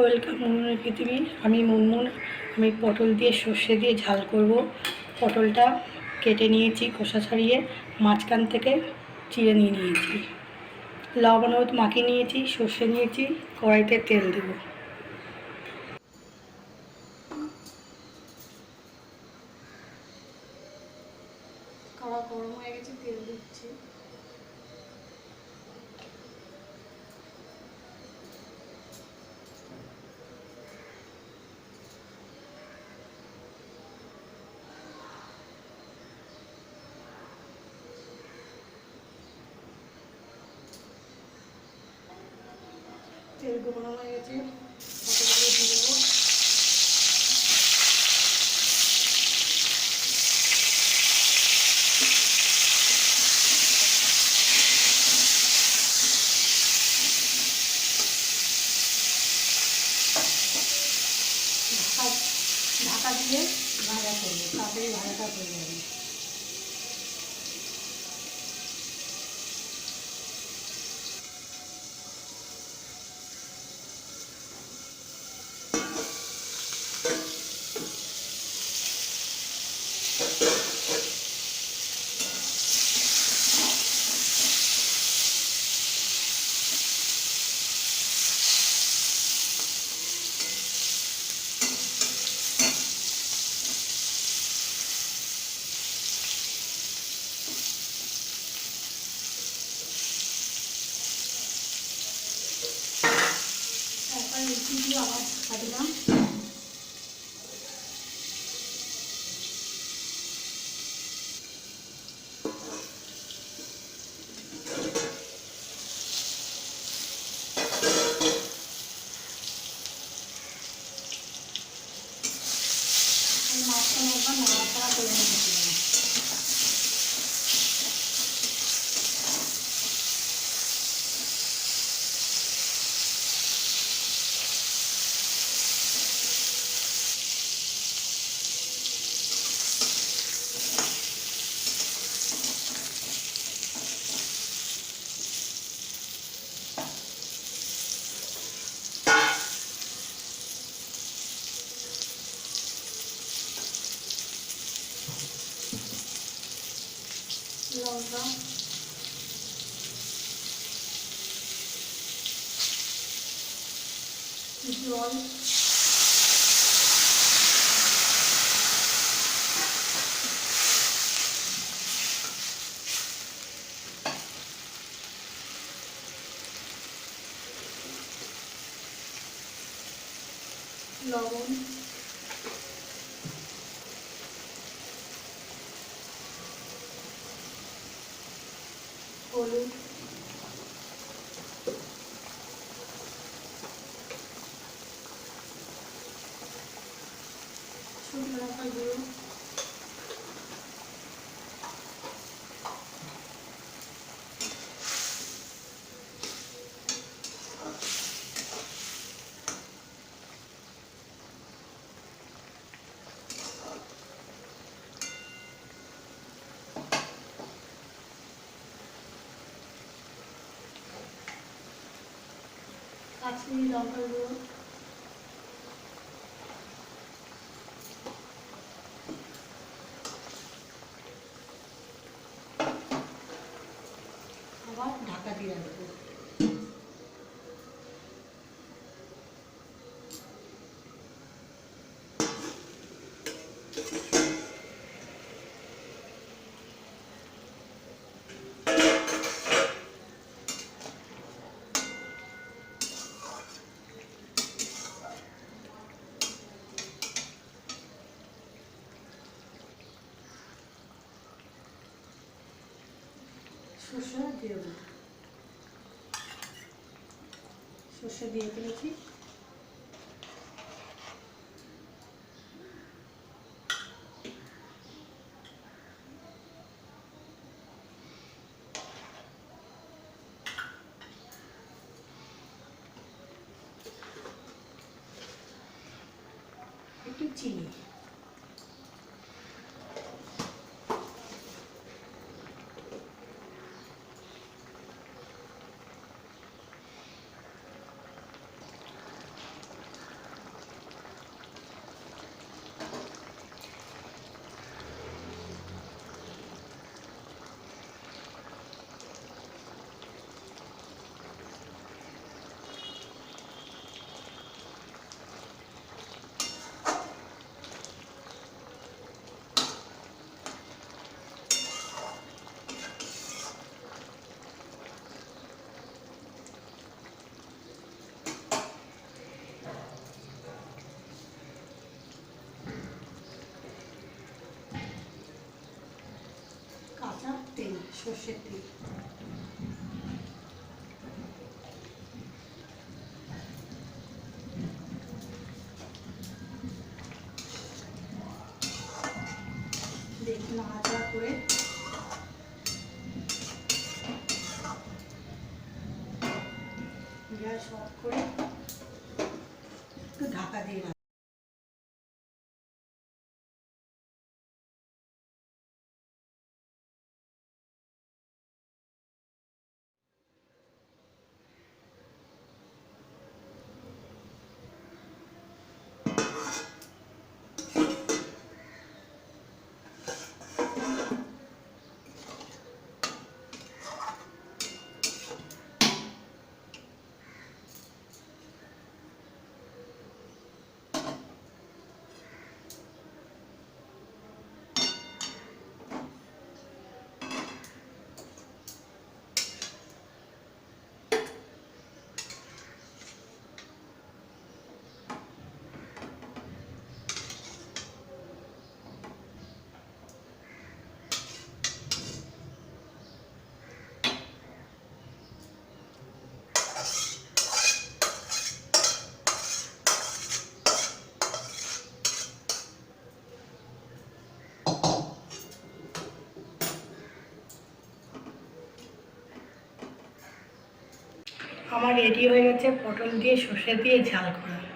Welcome মুনমুনের পৃথিবী আমি মুনমুন, আমি পটল দিয়ে সর্ষে দিয়ে ঝাল করব। পটলটা কেটে নিয়েছি খোসা ছাড়িয়ে, মাঝখান থেকে চিড়ে নিয়ে নিয়েছি। লবণ মাখিয়ে নিয়েছি, সর্ষে নিয়েছি, কড়াইতে তেল দেবো। কড়া গরম হয়ে গেছে, তেল দিচ্ছি। গরম হয়ে গেছে। ঢাকা দিয়ে ভাজা করব তাড়াতাড়ি ভাজাটা হয়ে যাবে তারপর রুটি দিয়ে আবার ঢাকা লঙ্কা জল লবণ হলুদ শুকনো লঙ্কা গুঁড়ো কাশ্মীরি লঙ্কার গুঁড়ো আবার ঢাকা দিয়ে রাখব সর্ষে দিয়ে দেবো। সর্ষে দিয়ে ফেলেছি। একটু চিনি। সর্ষের তেল। দেখি নাড়াচাড়া করে গ্যাস অফ করে একটু ঢাকা দিয়ে রাখি আমার রেডি হয়ে গেছে পটল দিয়ে সর্ষে দিয়ে ঝাল করা।